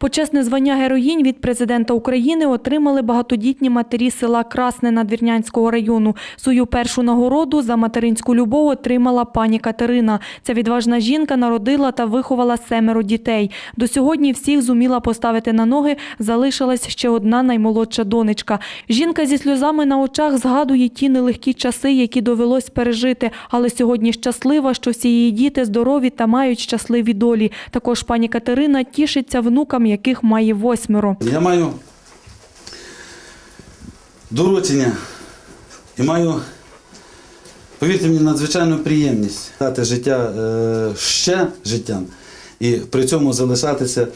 Почесне звання героїнь від президента України отримали багатодітні матері села Красне Надвірнянського району. Свою першу нагороду за материнську любов отримала пані Катерина. Ця відважна жінка народила та виховала семеро дітей. До сьогодні всіх зуміла поставити на ноги. Залишилась ще одна наймолодша донечка. Жінка зі сльозами на очах згадує ті нелегкі часи, які довелось пережити. Але сьогодні щаслива, що всі її діти здорові та мають щасливі долі. Також пані Катерина тішиться внукам, яких має восьмеро. Я маю доручення і маю, повірте мені, надзвичайну приємність дати життя е, ще життям і при цьому залишатися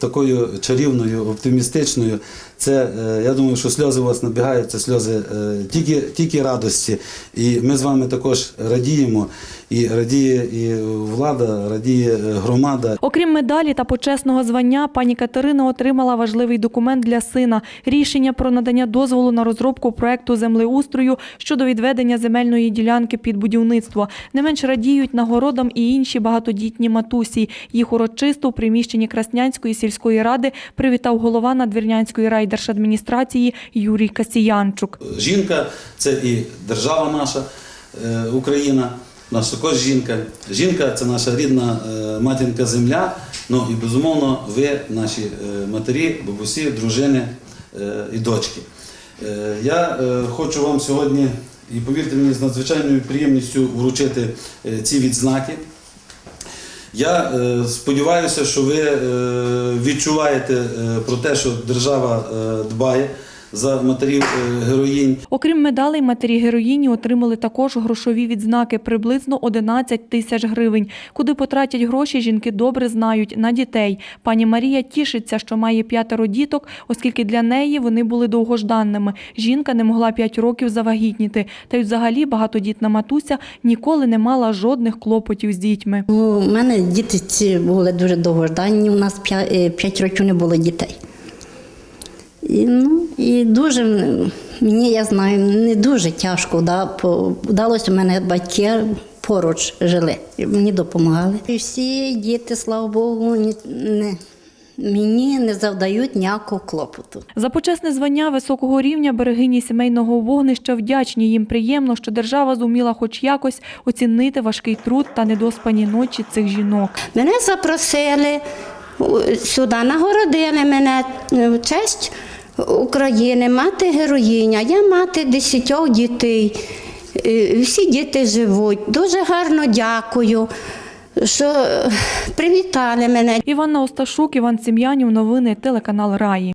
такою чарівною, оптимістичною. Це, е, я думаю, що сльози у вас набігають, це сльози е, тільки, тільки радості. І ми з вами також радіємо. І радіє і влада, радіє е, громада, Окрім медалі та почесного звання, пані Катерина отримала важливий документ для сина – рішення про надання дозволу на розробку проекту землеустрою щодо відведення земельної ділянки під будівництво. Не менш радіють нагородам і інші багатодітні матусі. Їх урочисто у приміщенні Краснянської сільської ради привітав голова Надвірнянської райдержадміністрації Юрій Касіянчук. Жінка це і держава наша е, Україна, наша також жінка. Жінка це наша рідна е, матінка земля. Ну і безумовно, ви, наші е, матері, бабусі, дружини і дочки. Я хочу вам сьогодні, і повірте мені, з надзвичайною приємністю вручити ці відзнаки. Я е, сподіваюся, що ви е, відчуваєте е, про те, що держава дбає за матерів е, героїнь. Окрім медалей, матері героїні отримали також грошові відзнаки приблизно 11 тисяч гривень. Куди потратять гроші, жінки добре знають на дітей. Пані Марія тішиться, що має п'ятеро діток, оскільки для неї вони були довгожданними. Жінка не могла п'ять років завагітніти. Та й взагалі багатодітна матуся ніколи не мала жодних клопотів з дітьми. Ну, У мене діти ці були дуже довгожданні, у нас 5 років не було дітей. І, ну, і дуже мені, я знаю, не дуже тяжко. Да, по- вдалося у мене батьки поруч жили, і мені допомагали. І всі діти, слава Богу, ні, не, мені не завдають ніякого клопоту. За почесне звання високого рівня берегині сімейного вогнища вдячні їм приємно, що держава зуміла хоч якось оцінити важкий труд та недоспані ночі цих жінок. Мене запросили сюди, нагородили мене е, в честь України, мати героїня. Я мати десятьох дітей. Е, Всі діти живуть. Дуже гарно дякую, що привітали мене. Іванна Осташук, Іван Сім'янів, новини, телеканал Раї.